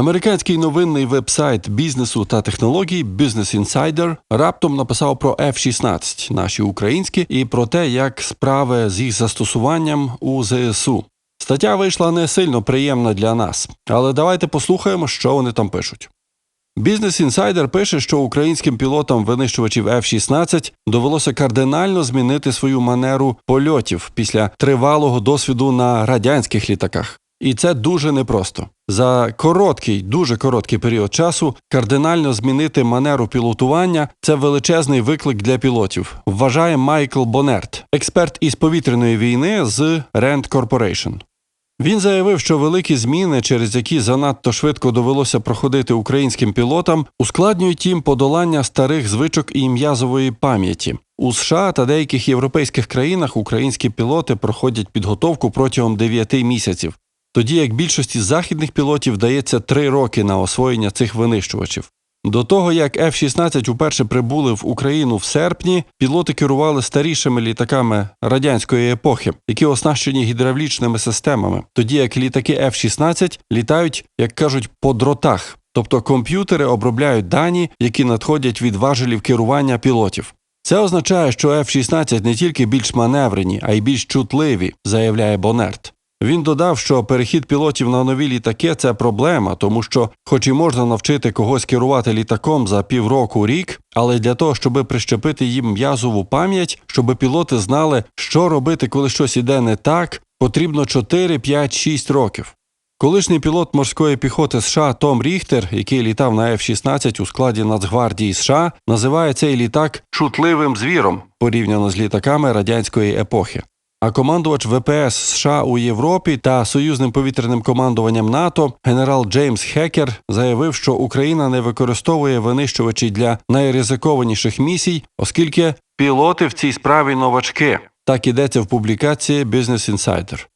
Американський новинний веб-сайт бізнесу та технологій Business Insider раптом написав про F-16, наші українські, і про те, як справи з їх застосуванням у ЗСУ. Стаття вийшла не сильно приємна для нас, але давайте послухаємо, що вони там пишуть. Бізнес Інсайдер пише, що українським пілотам винищувачів F-16 довелося кардинально змінити свою манеру польотів після тривалого досвіду на радянських літаках. І це дуже непросто. За короткий, дуже короткий період часу кардинально змінити манеру пілотування це величезний виклик для пілотів, вважає Майкл Бонерт, експерт із повітряної війни з Rand Corporation. Він заявив, що великі зміни, через які занадто швидко довелося проходити українським пілотам, ускладнюють їм подолання старих звичок і м'язової пам'яті. У США та деяких європейських країнах українські пілоти проходять підготовку протягом 9 місяців, тоді як більшості західних пілотів дається 3 роки на освоєння цих винищувачів. До того як F-16 уперше прибули в Україну в серпні, пілоти керували старішими літаками радянської епохи, які оснащені гідравлічними системами, тоді як літаки F-16 літають, як кажуть, по дротах, тобто комп'ютери обробляють дані, які надходять від важелів керування пілотів. Це означає, що F-16 не тільки більш маневрені, а й більш чутливі, заявляє Бонерт. Він додав, що перехід пілотів на нові літаки це проблема, тому що, хоч і можна навчити когось керувати літаком за півроку рік, але для того, щоб прищепити їм м'язову пам'ять, щоб пілоти знали, що робити, коли щось іде не так, потрібно 4, 5, 6 років. Колишній пілот морської піхоти США Том Ріхтер, який літав на F-16 у складі Нацгвардії США, називає цей літак чутливим звіром порівняно з літаками радянської епохи. А командувач ВПС США у Європі та союзним повітряним командуванням НАТО генерал Джеймс Хекер заявив, що Україна не використовує винищувачі для найризикованіших місій, оскільки пілоти в цій справі новачки. Так ідеться в публікації Business Insider.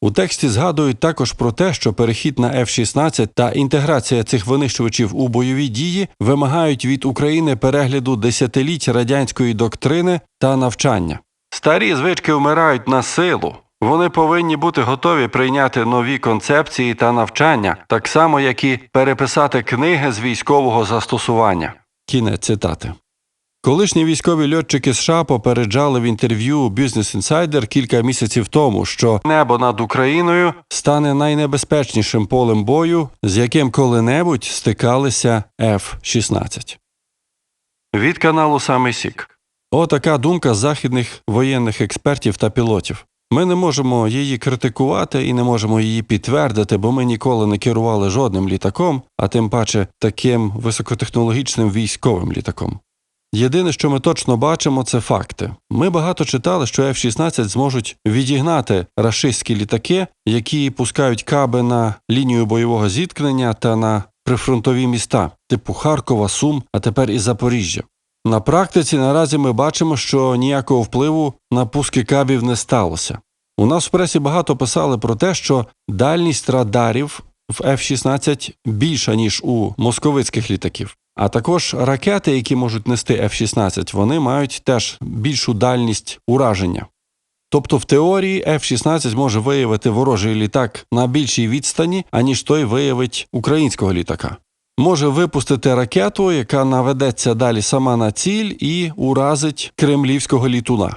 У тексті згадують також про те, що перехід на F-16 та інтеграція цих винищувачів у бойові дії вимагають від України перегляду десятиліть радянської доктрини та навчання. Старі звички вмирають на силу. Вони повинні бути готові прийняти нові концепції та навчання, так само як і переписати книги з військового застосування. Кінець цитати. Колишні військові льотчики США попереджали в інтерв'ю Business Insider кілька місяців тому, що небо над Україною стане найнебезпечнішим полем бою, з яким коли-небудь стикалися F-16. Від каналу Самий Сік. Отака думка західних воєнних експертів та пілотів. Ми не можемо її критикувати і не можемо її підтвердити, бо ми ніколи не керували жодним літаком, а тим паче таким високотехнологічним військовим літаком. Єдине, що ми точно бачимо, це факти. Ми багато читали, що F-16 зможуть відігнати рашистські літаки, які пускають каби на лінію бойового зіткнення та на прифронтові міста, типу Харкова, Сум, а тепер і Запоріжжя. На практиці наразі ми бачимо, що ніякого впливу на пуски кабів не сталося. У нас в пресі багато писали про те, що дальність радарів в F-16 більша, ніж у московицьких літаків. А також ракети, які можуть нести F-16, вони мають теж більшу дальність ураження. Тобто, в теорії F-16 може виявити ворожий літак на більшій відстані, аніж той виявить українського літака може випустити ракету, яка наведеться далі сама на ціль і уразить кремлівського літуна.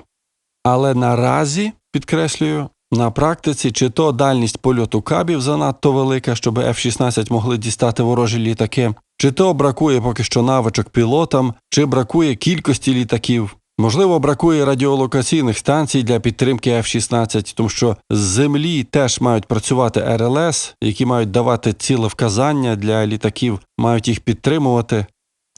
Але наразі, підкреслюю, на практиці чи то дальність польоту кабів занадто велика, щоб F-16 могли дістати ворожі літаки, чи то бракує поки що навичок пілотам, чи бракує кількості літаків. Можливо, бракує радіолокаційних станцій для підтримки F-16, тому що з землі теж мають працювати РЛС, які мають давати ціле вказання для літаків, мають їх підтримувати.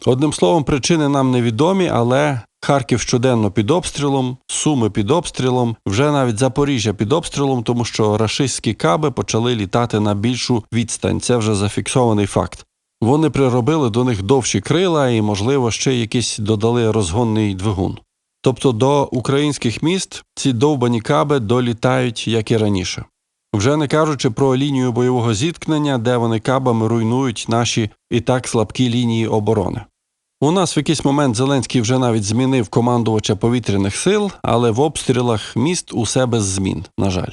Одним словом, причини нам невідомі, але Харків щоденно під обстрілом, Суми під обстрілом, вже навіть Запоріжжя під обстрілом, тому що рашистські каби почали літати на більшу відстань. Це вже зафіксований факт. Вони приробили до них довші крила і, можливо, ще якийсь додали розгонний двигун. Тобто до українських міст ці довбані каби долітають, як і раніше. Вже не кажучи про лінію бойового зіткнення, де вони кабами руйнують наші і так слабкі лінії оборони. У нас в якийсь момент Зеленський вже навіть змінив командувача повітряних сил, але в обстрілах міст усе без змін, на жаль.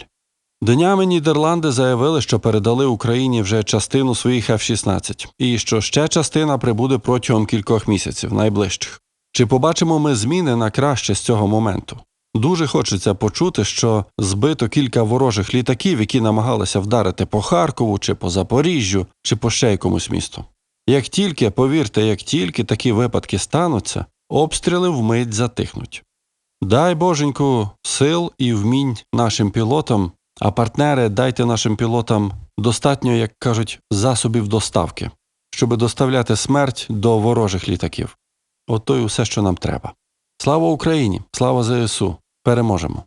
Днями Нідерланди заявили, що передали Україні вже частину своїх F-16, і що ще частина прибуде протягом кількох місяців, найближчих. Чи побачимо ми зміни на краще з цього моменту? Дуже хочеться почути, що збито кілька ворожих літаків, які намагалися вдарити по Харкову, чи по Запоріжжю, чи по ще якомусь місту. Як тільки, повірте, як тільки такі випадки стануться, обстріли вмить затихнуть. Дай боженьку сил і вмінь нашим пілотам, а партнери дайте нашим пілотам достатньо, як кажуть, засобів доставки, щоб доставляти смерть до ворожих літаків. Ото й усе, що нам треба. Слава Україні! Слава ЗСУ! Переможемо!